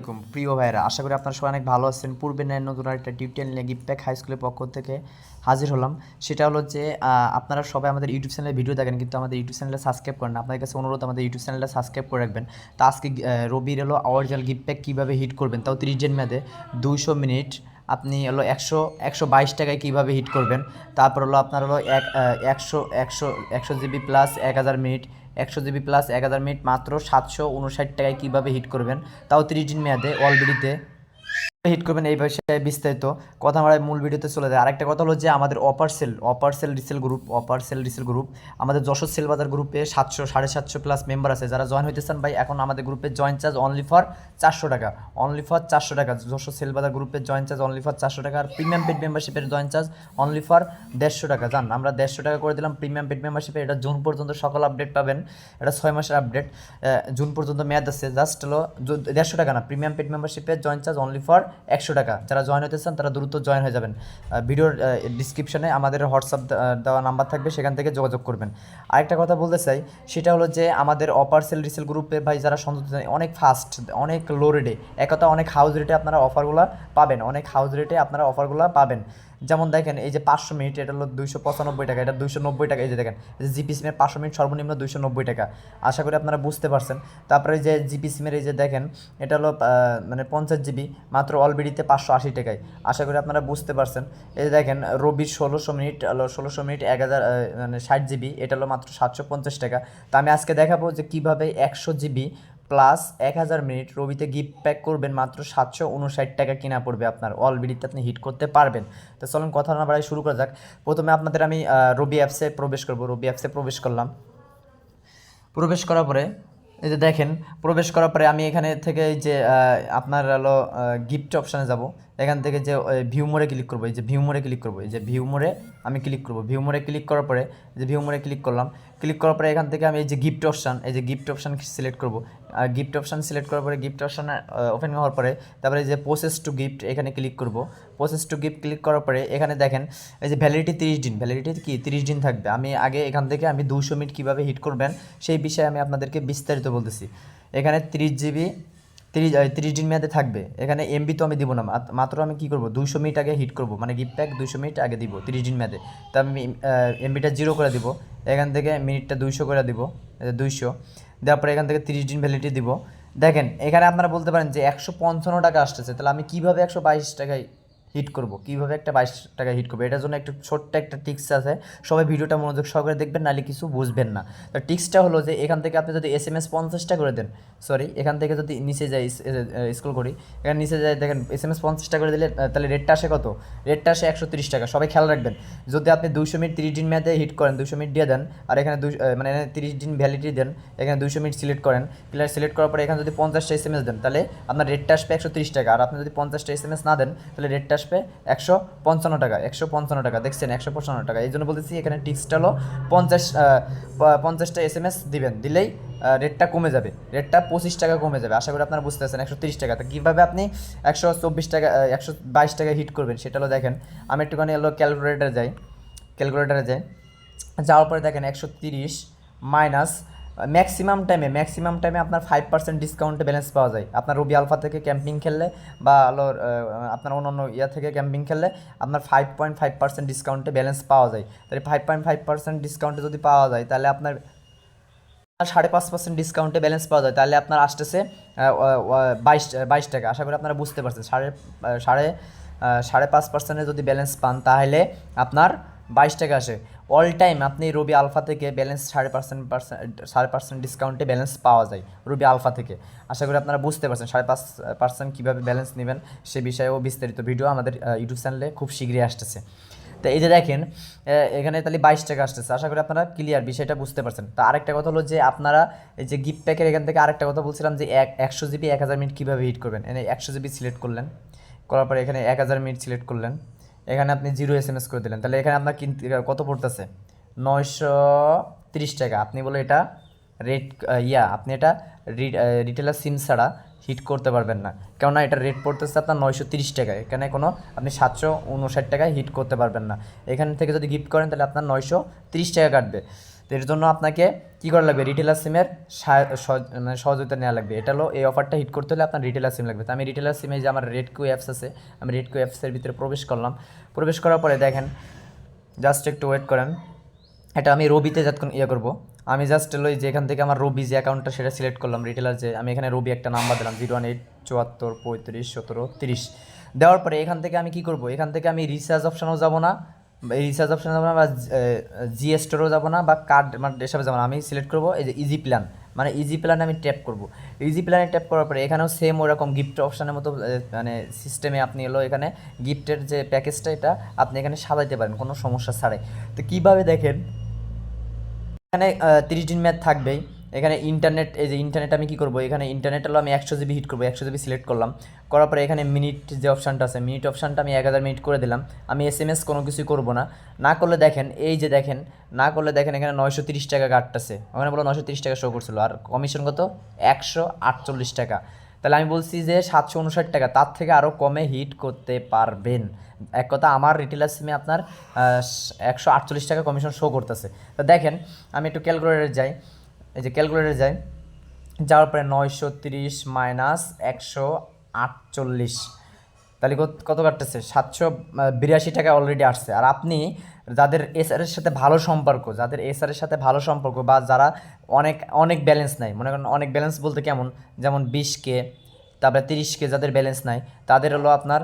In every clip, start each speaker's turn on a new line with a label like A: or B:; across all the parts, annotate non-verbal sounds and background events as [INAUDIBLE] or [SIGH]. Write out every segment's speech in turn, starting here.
A: আলাইকুম প্রিয় ভাইরা আশা করি আপনারা সবাই অনেক ভালো আছেন। পূর্বে নেয় নতুন একটা টিউটোরিয়াল নিয়ে গিফট প্যাক হাই স্কুলের পক্ষ থেকে হাজির হলাম। সেটা হলো যে আপনারা সবাই আমাদের ইউটিউব চ্যানেলে ভিডিও দেখেন, কিন্তু আমাদের ইউটিউব চ্যানেলে সাবস্ক্রাইব করেন না। আপনাদের কাছে অনুরোধ, আমাদের ইউটিউব চ্যানেলটা সাবস্ক্রাইব করে রাখবেন। তো আজকে রবির হলো অরিজিনাল গিফট প্যাক কীভাবে হিট করবেন, তাও তিরিশ জন মেয়াদে। দুইশো মিনিট, আপনি হলো একশো একশো বাইশ টাকায় কীভাবে হিট করবেন। তারপর হলো আপনার হলো এক একশো একশো একশো জিবি প্লাস এক হাজার মিনিট একশো জিবি প্লাস এক হাজার মিনিট মাত্র সাতশো উনষাট টাকায় কীভাবে হিট করবেন? তাও তিরিশ দিন মেয়াদে অলবিডিতে হিট করবেন এই বিষয়ে বিস্তারিত। কথা আমরা মূল ভিডিওতে চলে যায়। আরেকটা কথা হলো যে আমাদের offer sell offer sell resell group offer sell resell group আমাদের যশোর সেল বাজার গ্রুপে সাতশো, সাড়ে সাতশো প্লাস মেম্বার আছে। যারা জয়েন হইতে চান ভাই, এখন আমাদের গ্রুপে জয়েন চার্জ অনলি ফর চারশো টাকা। অনলি ফর চারশো টাকা। যশোর সেল বাজার গ্রুপের জয়েন চার্জ অনলি ফর চারশো টাকা। আর প্রিমিয়াম পেড মেম্বারশিপের জয়েন চার্জ অনলি ফর দেড়শো টাকা। জান, আমরা দেড়শো টাকা করে দিলাম প্রিমিয়াম পেড মেম্বারশিপে এটা জুন পর্যন্ত সকল আপডেট পাবেন। এটা ছয় মাসের আপডেট জুন পর্যন্ত মেয়াদ আছে। জাস্ট হলো, দেড়শো টাকা না প্রিমিয়াম পেড মেম্বারশিপের জয়েন চার্জ অনলি ফর একশো টাকা। যারা জয়েন হতে চান, তারা দ্রুত জয়েন হয়ে যাবেন। ভিডিওর ডিসক্রিপশনে আমাদের হোয়াটসঅ্যাপ দেওয়া নাম্বার থাকবে, সেখান থেকে যোগাযোগ করবেন। আরেকটা কথা বলতে চাই, সেটা হলো যে আমাদের অপার সেল রিসেল গ্রুপে ভাই যারা সন্তুষ্ট অনেক ফাস্ট অনেক লো রেটে এক কথা অনেক হাউস রেটে আপনারা অফারগুলো পাবেন, অনেক হাউস রেটে আপনারা অফারগুলো পাবেন। যেমন দেখেন, এই যে পাঁচশো মিনিট, এটা হলো দুইশো পঁচানব্বই টাকা, এটা দুইশো নব্বই টাকা, এই যে দেখেন জিপি সিমের পাঁচশো মিনিট সর্বনিম্ন দুইশো নব্বই টাকা। আশা করি আপনারা বুঝতে পারছেন। তারপরে যে জিপি সিমের এই যে দেখেন, এটা হলো মানে পঞ্চাশ জিবি, মাত্র অলবিডিতে পাঁচশো আশি টাকায়। আশা করি আপনারা বুঝতে পারছেন। এই যে দেখেন, রবি ষোলোশো মিনিট, হলো ষোলোশো মিনিট এক হাজার মানে ষাট জিবি, এটা হলো মাত্র সাতশো পঞ্চাশ টাকা। তো আমি আজকে দেখাবো যে কীভাবে একশো জিবি প্লাস এক হাজার মিনিট রবিতে গিফট প্যাক করবেন মাত্র সাতশো উনষাট টাকা কিনা পড়বে আপনার। অলবিডিতে আপনি হিট করতে পারবেন। তো চলুন কথা না বাড়াই শুরু করা যাক। প্রথমে আপনাদের আমি রবি অ্যাপসে প্রবেশ করব। রবি অ্যাপসে প্রবেশ করলাম। প্রবেশ করার পরে, এই যে দেখেন, প্রবেশ করার পরে আমি এখানে থেকে যে আপনার হলো গিফট অপশানে যাব। এখান থেকে যে ভিউ মোড়ে ক্লিক করব। এই যে ভিউ মোড়ে ক্লিক করব। এই যে ভিউ মোড়ে আমি ক্লিক করব। ভিউ মোড়ে ক্লিক করার পরে যে ভিউ মোড়ে ক্লিক করলাম। ক্লিক করার পরে এখান থেকে আমি এই যে গিফট অপশান, এই যে গিফট অপশান সিলেক্ট করব। আর গিফট অপশান সিলেক্ট করার পরে গিফট অপশান ওপেন হওয়ার পরে তারপরে যে প্রসেস টু গিফট এখানে ক্লিক করব। প্রসেস টু গিফট ক্লিক করার পরে এখানে দেখেন, এই যে ভ্যালিডিটি তিরিশ দিন ভ্যালিডিটি কি তিরিশ দিন থাকবে? আমি আগে এখান থেকে আমি দুশো মিনিট কীভাবে হিট করবেন সেই বিষয়ে আমি আপনাদেরকে বিস্তারিত বলতেছি। এখানে তিরিশ জিবি তিরিশ তিরিশ দিন মেয়াদে থাকবে। এখানে এমবি তো আমি দিব না মাত্র আমি কী করব? দুইশো মিনিট আগে হিট করব মানে গিফট প্যাক দুইশো মিনিট আগে দিব, তিরিশ দিন মেয়াদে। তা আমি এমবিটা জিরো করে দিব। এখান থেকে মিনিটটা দুইশো করে দিব দুইশো। দেওয়ার পরে এখান থেকে তিরিশ দিন ভ্যালিডিটি দিব। দেখেন, এখানে আপনারা বলতে পারেন যে একশো পঞ্চান্ন টাকা আসতেছে, তাহলে আমি কীভাবে একশো বাইশ টাকায় হিট করব। কীভাবে একটা বাইশ টাকা হিট করব? এটার জন্য একটু ছোট্ট একটা টিক্স আছে। সবাই ভিডিওটা মনোযোগ সহকারে দেখবেন, নাহলে কিছু বুঝবেন না। তো টিক্সটা হলো যে, এখান থেকে আপনি যদি এস এম এস পঞ্চাশটা করে দেন সরি এখান থেকে যদি নিচে যাই স্কুল করি, এখানে নিচে যাই, দেখেন এস এম এস পঞ্চাশটা করে দিলে তাহলে রেটটা আসে কত? রেটটা আসে একশো তিরিশ টাকা। সবাই খেয়াল রাখবেন, যদি আপনি দুইশো মিনিট তিরিশ দিন মেয়াদে হিট করেন দুশো মিনিট দিয়ে দেন, আর এখানে মানে তিরিশ দিন ভ্যালিডিটি দেন, এখানে দুইশো মিনিট সিলেক্ট করেন প্লেয়ার সিলেক্ট করার পরে এখানে যদি পঞ্চাশটা এস এম এস দেন, তাহলে আপনার রেটটা আসবে একশো তিরিশ টাকা। আর আপনি যদি পঞ্চাশটা এস এম এস না দেন, তাহলে রেটটা আসবে একশো পঞ্চান্ন টাকা, একশো পঞ্চান্ন টাকা, দেখছেন একশো পঞ্চান্ন টাকা। এই জন্য বলতেছি এখানে টিক্সটা হলো পঞ্চাশ পঞ্চাশটা এস এম এস দিবেন। দিলেই রেটটা কমে যাবে। রেটটা পঁচিশ টাকা কমে যাবে। আশা করি আপনারা বুঝতে পারছেন, একশো তিরিশ টাকা। তো কীভাবে আপনি একশো চব্বিশ টাকা একশো বাইশ টাকা হিট করবেন সেটা হলো দেখেন, আমি একটুখানি হলো ক্যালকুলেটারে যাই ক্যালকুলেটারে যাই। যাওয়ার পরে দেখেন একশো তিরিশ মাইনাস ম্যাক্সিমাম টাইমে ম্যাক্সিমাম টাইমে আপনার ফাইভ পার্সেন্ট ডিসকাউন্টে ব্যালেন্স পাওয়া যায়। আপনার রবি আলফা থেকে ক্যাম্পিং খেললে বা হলো আপনার অন্য অন্য ইয়া থেকে ক্যাম্পিং খেললে আপনার ফাইভ পয়েন্ট ফাইভ পার্সেন্ট ডিসকাউন্টে ব্যালেন্স পাওয়া যায়। তাহলে ফাইভ পয়েন্ট ফাইভ পার্সেন্ট ডিসকাউন্টে যদি পাওয়া যায়, তাহলে আপনার সাড়ে পাঁচ পার্সেন্ট ডিসকাউন্টে ব্যালেন্স পাওয়া যায়। তাহলে আপনার আসতেছে বাইশ বাইশ টাকা। আশা করি আপনারা বুঝতে পারছেন। সাড়ে সাড়ে সাড়ে পাঁচ পার্সেন্টে যদি ব্যালেন্স পান, তাহলে আপনার বাইশ টাকা আসে। অল টাইম আপনি রবি আলফা থেকে ব্যালেন্স সাড়ে পার্সেন্ট পার্সেন্ট সাড়ে পার্সেন্ট ডিসকাউন্টে ব্যালেন্স পাওয়া যায় রবি আলফা থেকে। আশা করি আপনারা বুঝতে পারছেন সাড়ে পাঁচ পার্সেন্ট কীভাবে ব্যালেন্স নেবেন সে বিষয়েও বিস্তারিত ভিডিও আমাদের ইউটিউব চ্যানেলে খুব শীঘ্রই আসতেছে। তো এই যে দেখেন এখানে তাহলে বাইশ টাকা আসতেছে। আশা করি আপনারা ক্লিয়ার বিষয়টা বুঝতে পারছেন। তো আরেকটা কথা হলো যে আপনারা এই যে গিফট প্যাকের এখান থেকে আরেকটা কথা বলছিলাম যে এক, একশো জিবি এক হাজার মিনিট কীভাবে হিট করবেন? এখানে একশো জিবি সিলেক্ট করলেন। করার পরে এখানে এক হাজার মিনিট সিলেক্ট করলেন। এখানে আপনি জিরো এস এম এস করে দিলেন। তাহলে এখানে আপনার কিনতে কত পড়তেছে? নয়শো তিরিশ টাকা। আপনি বলে এটা রেট ইয়া, আপনি এটা রিটেলার সিম ছাড়া হিট করতে পারবেন না। কেননা এটা রেট পড়তেছে আপনার নয়শো তিরিশ টাকায়। এখানে কোনো আপনি সাতশো উনষাট টাকায় হিট করতে পারবেন না। এখান থেকে যদি গিফট করেন তাহলে আপনার নয়শো তিরিশ টাকা কাটবে। তো এর জন্য আপনাকে কী করা লাগবে? রিটেলার সিমের মানে সহযোগিতা নেওয়া লাগবে। এটা হলো এই অফারটা হিট করতে হলে আপনার রিটেলার সিম লাগবে। তো আমি রিটেলার সিমে যে আমার রেড কিউ অ্যাপস আছে, আমি রেড কিউ অ্যাপসের ভিতরে প্রবেশ করলাম। প্রবেশ করার পরে দেখেন জাস্ট একটু ওয়েট করেন। এটা আমি রবিতে যতক্ষণ ইয়ে করব, আমি জাস্ট হলো এই যে এখান থেকে আমার রবি যে অ্যাকাউন্টটা সেটা সিলেক্ট করলাম রিটেলার যে আমি এখানে রবি একটা নাম্বার দিলাম জিরো ওয়ান এইট চুয়াত্তর পঁয়ত্রিশ সতেরো তিরিশ। দেওয়ার পরে এখান থেকে আমি কি করব? এখান থেকে আমি রিচার্জ অপশানেও যাব না। এই রিচার্জ অপশানে যাব না বা জি স্টোরেও যাব না বা কার্ড মানে এসবে যাব না। আমি সিলেক্ট করব এই যে ইজি প্ল্যান মানে ইজি প্ল্যানে আমি ট্যাপ করব। ইজি প্ল্যানে ট্যাপ করার পরে এখানেও সেম ওরকম গিফট অপশানের মতো মানে সিস্টেমে আপনি এলো এখানে গিফটের যে প্যাকেজটা এটা আপনি এখানে সাজাইতে পারেন, কোনো সমস্যা ছাড়াই। তো কীভাবে দেখেন? এখানে তিরিশ দিন ম্যাথ থাকবেই। এখানে ইন্টারনেট এই যে ইন্টারনেট আমি কী করব? এখানে ইন্টারনেট হলো আমি একশো জিবি হিট করব, একশো জিবি সিলেক্ট করলাম। করার পরে এখানে মিনিট যে অপশানটা আছে মিনিট অপশানটা আমি এক হাজার মিনিট করে দিলাম। আমি এস এম এস কোনো কিছুই করব না। না করলে দেখেন, এই যে দেখেন, না করলে দেখেন এখানে নয়শো তিরিশ টাকা কাটতেছে ওখানে বলো নয়শো তিরিশ টাকা শো করছিল। আর কমিশন কত? একশো আটচল্লিশ টাকা। তাহলে আমি বলছি যে সাতশো উনষাট টাকা, তার থেকে আরও কমে হিট করতে পারবেন। এক কথা, আমার রিটেলার সিমে আপনার একশো আটচল্লিশ টাকা কমিশন শো করতেছে। তো দেখেন, আমি একটু ক্যালকুলেটারে যাই। এই যে ক্যালকুলেটার যাই, যাওয়ার পরে নয়শো তিরিশ মাইনাস একশো আটচল্লিশ। তাহলে কত- কত কাটতেছে? সাতশো বিরাশি টাকা অলরেডি আসছে। আর আপনি যাদের এসআরের সাথে ভালো সম্পর্ক, যাদের এসআরের সাথে ভালো সম্পর্ক বা যারা অনেক অনেক ব্যালেন্স নেয়, মনে করেন অনেক ব্যালেন্স বলতে কেমন? যেমন বিশ কে তারপরে তিরিশ কে যাদের ব্যালেন্স নাই, তাদের হলো আপনার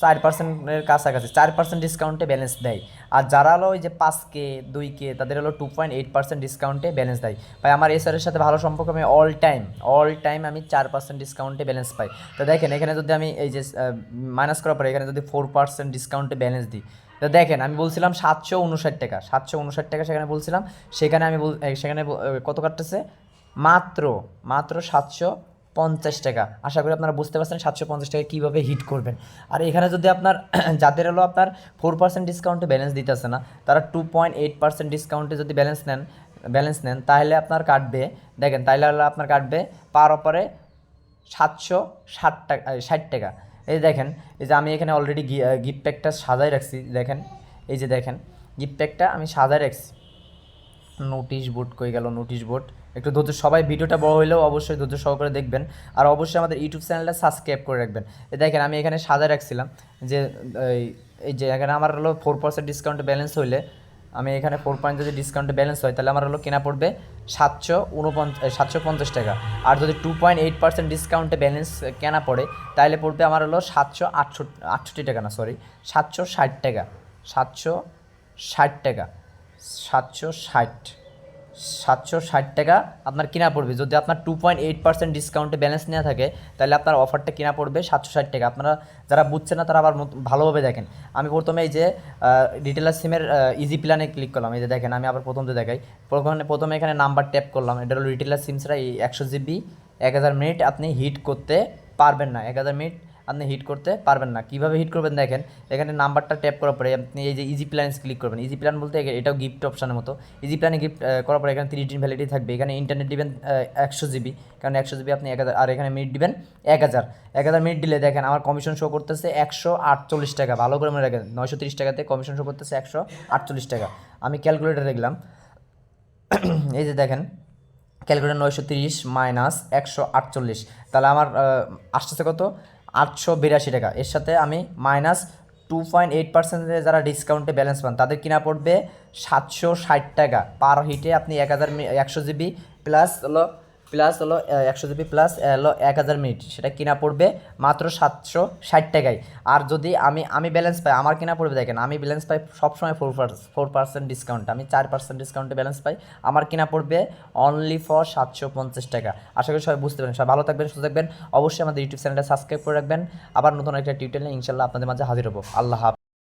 A: চার পার্সেন্টের কাছাকাছি, চার পার্সেন্ট ডিসকাউন্টে ব্যালেন্স দেয়। আর যারা হলো ওই যে পাঁচ কে, দুই কে, তাদের হলো টু পয়েন্ট এইট পার্সেন্ট ডিসকাউন্টে ব্যালেন্স দেয়। ভাই, আমার এসআরের সাথে ভালো সম্পর্ক, আমি অল টাইম অল টাইম আমি চার পার্সেন্ট ডিসকাউন্টে ব্যালেন্স পাই। তো দেখেন, এখানে যদি আমি এই যে মাইনাস করার পরে এখানে যদি ফোর পার্সেন্ট ডিসকাউন্টে ব্যালেন্স দিই, তো দেখেন, আমি বলছিলাম সাতশো উনষাট টাকা, সাতশো উনষাট টাকা সেখানে বলছিলাম, সেখানে আমি সেখানে কত কাটতেছে? মাত্র মাত্র সাতশো পঞ্চাশ টাকা। আশা করি আপনারা বুঝতে পারছেন সাতশো পঞ্চাশ টাকা কীভাবে হিট করবেন। আর এখানে যদি আপনার [CLEARS THROAT] যাদের হলো আপনার ফোর পার্সেন্ট ডিসকাউন্টে ব্যালেন্স দিতেছে না, তারা টু পয়েন্ট এইট পার্সেন্ট ডিসকাউন্টে যদি ব্যালেন্স নেন ব্যালেন্স নেন, তাহলে আপনার কাটবে, দেখেন, তাহলে হলো আপনার কাটবে পার অপারে সাতশো ষাট টাকা ষাট টাকা। এই দেখেন, এই যে আমি এখানে অলরেডি গিফট প্যাকটা সাজাই রাখছি, দেখেন, এই যে দেখেন গিফট প্যাকটা আমি সাজাই রাখছি। নোটিশ বোর্ড কই গেল নোটিশ বোর্ড একটু ধৈর্য, সবাই ভিডিওটা বড় হলেও অবশ্যই ধৈর্য সহকারে দেখবেন। আর অবশ্যই আমাদের ইউটিউব চ্যানেলটা সাবস্ক্রাইব করে রাখবেন। দেখেন, আমি এখানে সাজা রাখছিলাম যে, এই- এই যে এখানে আমার হলো ফোর পার্সেন্ট ডিসকাউন্টে ব্যালেন্স হইলে, আমি এখানে ফোর পয়েন্ট যদি ডিসকাউন্টে ব্যালেন্স হয়, তাহলে আমার হলো কেনা পড়বে সাতশো উনপঞ্চাশ সাতশো পঞ্চাশ টাকা। আর যদি টু পয়েন্ট এইট পার্সেন্ট ডিসকাউন্টে ব্যালেন্স কেনা পড়ে, তাহলে পড়বে আমার হলো সাতশো আটষট্টি আটষট্টি টাকা না সরি সাতশো ষাট টাকা। সাতশো ষাট টাকা। সাতশো ষাট। সাতশো ষাট টাকা আপনার কিনা পড়বে। যদি আপনার টু পয়েন্ট এইট পার্সেন্ট ডিসকাউন্টে ব্যালেন্স নেওয়া থাকে, তাহলে আপনার অফারটা কিনা পড়বে সাতশো ষাট টাকা। আপনারা যারা বুঝছেন না, তারা আবার ভালোভাবে দেখেন। আমি প্রথমে এই যে রিটেলার সিমের ইজি প্ল্যানে ক্লিক করলাম। এই যে দেখেন, আমি আবার প্রথম তো দেখাই। প্রথমে প্রথমে এখানে নাম্বার ট্যাপ করলাম। এটা হলো রিটেলার সিমসরা এই একশো জিবি, এক হাজার মিনিট আপনি হিট করতে পারবেন না। এক হাজার মিনিট আপনি হিট করতে পারবেন না। কীভাবে হিট করবেন দেখেন, এখানে নাম্বারটা ট্যাপ করার পরে আপনি এই যে ইজি প্ল্যান ক্লিক করবেন। ইজি প্ল্যান বলতে এটাও গিফট অপশানের মতো। ইজি প্ল্যানে গিফট করার পরে এখানে তিরিশ দিন ভ্যালিডিটি থাকবে। এখানে ইন্টারনেট দিবেন একশো জিবি কারণ একশো জিবি আপনি এক হাজার, আর এখানে মিনিট দিবেন এক হাজার। এক হাজার মিনিট দিলে দেখেন আমার কমিশন শো করতেছে একশো আটচল্লিশ টাকা। ভালো করে মনে রাখেন, নয়শো তিরিশ টাকাতে কমিশন শো করতেছে একশো আটচল্লিশ টাকা। আমি ক্যালকুলেটার দেখলাম, এই যে দেখেন ক্যালকুলেটার নয়শো তিরিশ মাইনাস একশো আটচল্লিশ। তাহলে আমার আসতেছে কত? আটশো বিরাশি টাকা। এর সাথে আমি মাইনাস টু পয়েন্ট এইট পার্সেন্টে যারা ডিসকাউন্টে ব্যালেন্স পান, তাদের কিনা পড়বে সাতশো ষাট টাকা। পার হিটে আপনি এক হাজার একশো জিবি প্লাস হলো প্লাস হলো একশো জিবি প্লাস হলো এক হাজার মিনিট। সেটা কিনা পড়বে মাত্র সাতশো ষাট টাকায়। আর যদি আমি আমি ব্যালেন্স পাই, আমার কিনা পড়বে দেখেন, আমি ব্যালেন্স পাই সবসময় ফোর ফোর পার্সেন্ট ডিসকাউন্ট আমি চার পার্সেন্ট ডিসকাউন্টে ব্যালেন্স পাই, আমার কিনা পড়বে অনলি ফর সাতশো পঞ্চাশ টাকা। আশা করি সবাই বুঝতে পারেন সবাই ভালো থাকবেন, সুস্থ থাকবেন। অবশ্যই আমাদের ইউটিউব চ্যানেলটা সাবস্ক্রাইব করে রাখবেন। আবার নতুন একটা টিউটোরিয়ালে ইনশাল্লাহ আপনাদের মাঝে হাজির হব। আল্লাহ হাফেজ।